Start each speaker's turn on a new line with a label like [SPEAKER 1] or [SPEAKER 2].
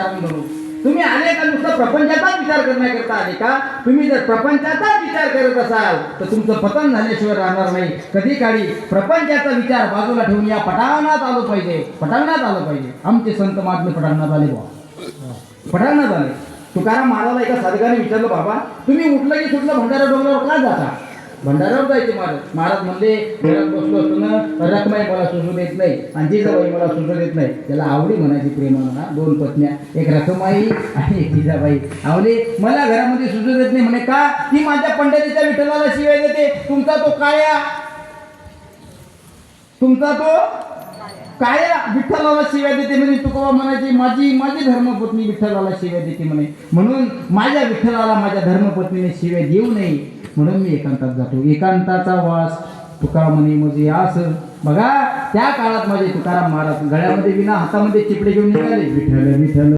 [SPEAKER 1] शरण म्हणू तुम्ही आले का नुसतं प्रपंचाचा विचार करण्याकरता आले का? तुम्ही जर प्रपंचाचा विचार करत असाल तर तुमचं पतन झाल्याशिवाय राहणार नाही. कधी काळी प्रपंचाचा विचार बाजूला ठेवून या पटांगणात आलो पाहिजे. पटांगणात आलं पाहिजे. आमचे संत महात्मे पटांगणात आले बा पटांगणात आले. तुकाराम महाराजाला एका साधकाने विचारलं बाबा तुम्ही उठलं की सुटलं भंडारा डोंगरावर का जाता? भंडारावर जायचे महाराज महाराज म्हणले घरात बसलो असतो ना रकमाई मला सुचू देत नाही आणि जिजाबाई मला सुचू देत नाही त्याला आवडी म्हणायची प्रेमा म्हणा दोन पत्न्या एक रकमाई आणि एक जिजाबाई आवली मला घरामध्ये सुचू देत नाही. म्हणे का? ती माझ्या पंढरीच्या विठ्ठलाला शिवाय देते. तुमचा तो काया तुमचा तो काय विठ्ठलाला शिव्या देते म्हणे? तुकोबा म्हणायची माझी माझी धर्मपत्नी विठ्ठलाला शिव्या देते म्हणे. म्हणून माझ्या विठ्ठलाला माझ्या धर्मपत्नीने शिव्या देऊ नये. म्हणून मी एकांतात जातो. एकांताचा वास तुकाराम म्हणे म्हणजे आस बघा त्या काळात माझे तुकाराम महाराज गळ्यामध्ये विना हातामध्ये चिपडे घेऊन निघाले. विठ्ठल विठ्ठल.